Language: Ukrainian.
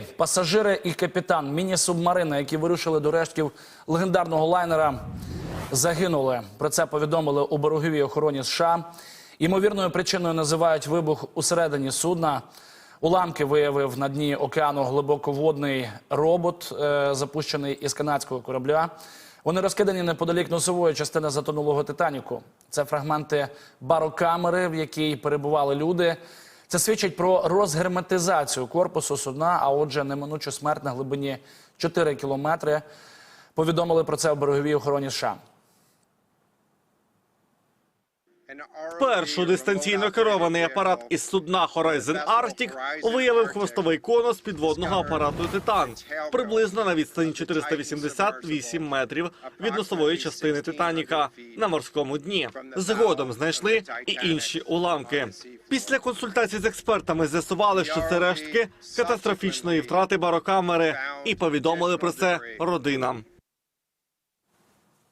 Пасажири і капітан міні-субмарини, які вирушили до рештків легендарного лайнера, загинули. Про це повідомили у береговій охороні США. Ймовірною причиною називають вибух усередині судна. Уламки виявив на дні океану глибоководний робот, е, запущений із канадського корабля. Вони розкидані неподалік носової частини затонулого Титаніку. Це фрагменти барокамери, в якій перебували люди. Це свідчить про розгерметизацію корпусу судна, а отже, неминучу смерть на глибині 4 кілометри. Повідомили про це в береговій охороні США. Першу дистанційно керований апарат із судна Horizon Arctic виявив хвостовий конус підводного апарату Титан приблизно на відстані 488 метрів від носової частини Титаніка на морському дні. Згодом знайшли і інші уламки. Після консультацій з експертами з'ясували, що це рештки катастрофічної втрати барокамери, і повідомили про це родинам.